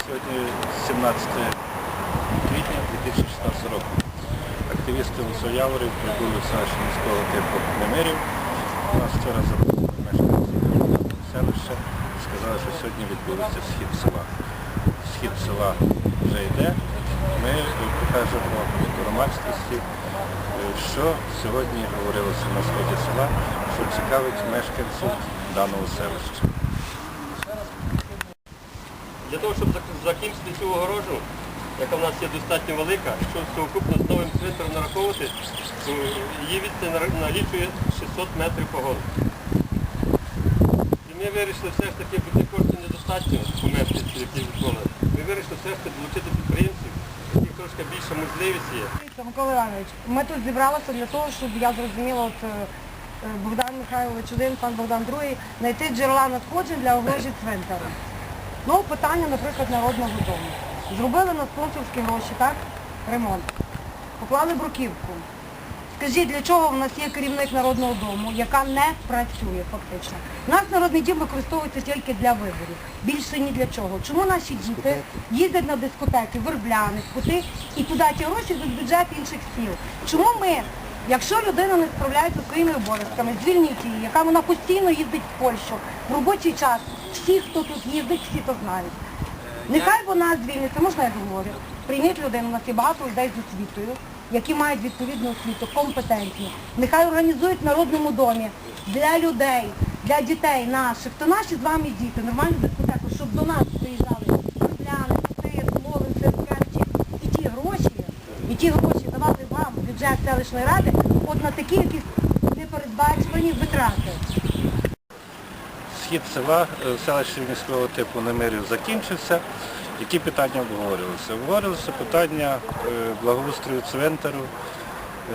Сьогодні 17 квітня 2016 року. Активісти Лисояворів прибули в селище міського типу Немирів. Нас вчора запросили мешканці селища. Сказали, що сьогодні відбудеться схід села. Схід села вже йде. Ми покажемо громадськості, е, що сьогодні говорилося на сході села, що цікавить мешканців даного селища. Для того, щоб закінчити цю огорожу, яка в нас є достатньо велика, якщо совокупно з новим цвинтарем нараховувати, її відстань налічує 600 метрів погоди. І ми вирішили все ж таки, бо ці кошти недостатньо мешканців, які відколи. Ми вирішили все ж таки долучити підприємців, яких трошки більша можливість є. Микола Іванович, ми тут зібралися для того, щоб я зрозуміла, от е, е, Богдан Михайлович один, пан Богдан другий, знайти джерела надходжень для огорожі цвинтару. Ну, питання, наприклад, народного дому. Зробили на спонсорські гроші, так? Ремонт. Поклали бруківку. Скажіть, для чого в нас є керівник народного дому, яка не працює фактично? У нас народний дім використовується тільки для виборів. Більше ні для чого. Чому наші діти їздять на дискотеки, вербляни, кути і туди ті гроші в бюджет інших сіл? Чому ми, якщо людина не справляється зі своїми обов'язками, звільніть її, яка вона постійно їздить в Польщу, в робочий час, всі, хто тут їздить, всі то знають. Нехай вона звільниться, можна я договорю? Прийміть людину, у нас є багато людей з освітою, які мають відповідну освіту, компетентні. Нехай організують в народному домі для людей, для дітей наших, то наші з вами діти, нормальну дискотеку, щоб до нас приїжджали Кути, Смолин, Серкевичі. І ті гроші, і ті гроші бюджет селищної ради, от на такі якісь непередбачувані витрати. Схід села е, селища міського типу Немирів закінчився. Які питання обговорювалися? Обговорювалися питання е, благоустрою цвинтару.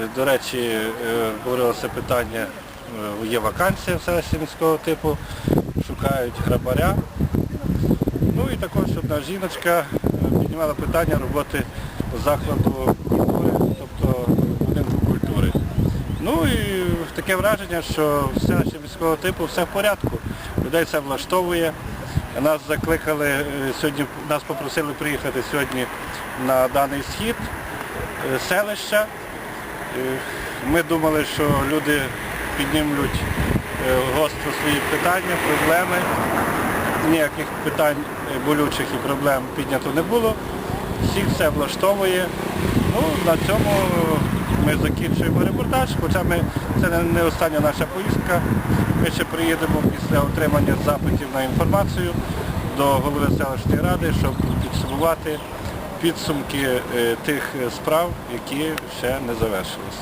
Е, До речі, обговорювалося питання, є вакансія в селищі міського типу, шукають грабаря. Ну і також одна жіночка піднімала питання роботи закладу культури, тобто будинку культури. Ну і таке враження, що в селищі міського типу все в порядку. Людей це влаштовує. Нас закликали е, сьогодні, нас попросили приїхати сьогодні на даний схід е, селища. Е, Ми думали, що люди піднімуть гостро свої питання, проблеми. Ніяких питань болючих і проблем піднято не було. Всіх все влаштовує. Ну, на цьому ми закінчуємо репортаж, хоча ми, це не- остання наша поїздка. Ми ще приїдемо після отримання запитів на інформацію до голови селищної ради, щоб підсумувати підсумки е, тих е, справ, які ще не завершились.